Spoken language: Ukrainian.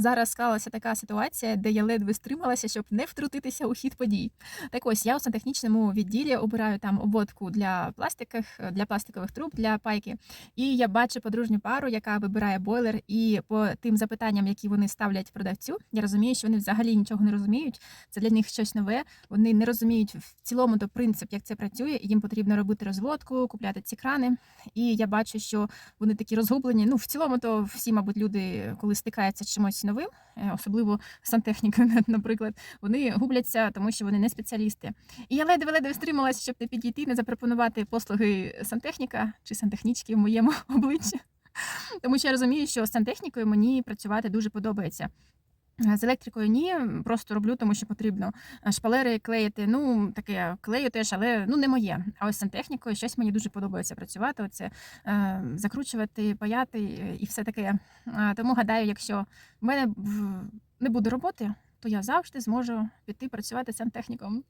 зараз склалася така ситуація, де я ледве стрималася, щоб не втрутитися у хід подій. Так ось я у сантехнічному відділі обираю там обводку для пластиках, для пластикових труб, для пайки. І я бачу подружню пару, яка вибирає бойлер, і по тим запитанням, які вони ставлять продавцю, я розумію, що вони взагалі нічого не розуміють. Це для них щось нове. Вони не розуміють в цілому то принцип, як це працює. і Їм потрібно робити розводку, купляти ці крани. І я бачу, що вони такі розгублені. Ну, в цілому, то всі, мабуть, люди, коли стикаються з чимось новим, е, особливо сантехнікою, наприклад, вони губляться, тому що вони не спеціалісти. І я ледве-ледве стрималась, щоб не підійти, не запропонувати послуги сантехніка чи сантехнічки в моєму обличчі. Тому що я розумію, що з сантехнікою мені працювати дуже подобається. Е, З електрикою ні, просто роблю, тому що потрібно Е, шпалери клеїти. Ну, таке клею теж, але ну не моє. А ось сантехнікою щось мені дуже подобається працювати. Оце е, закручувати, паяти е, і все таке. Тому гадаю, якщо в мене не буде роботи, то я завжди зможу піти працювати сантехніком.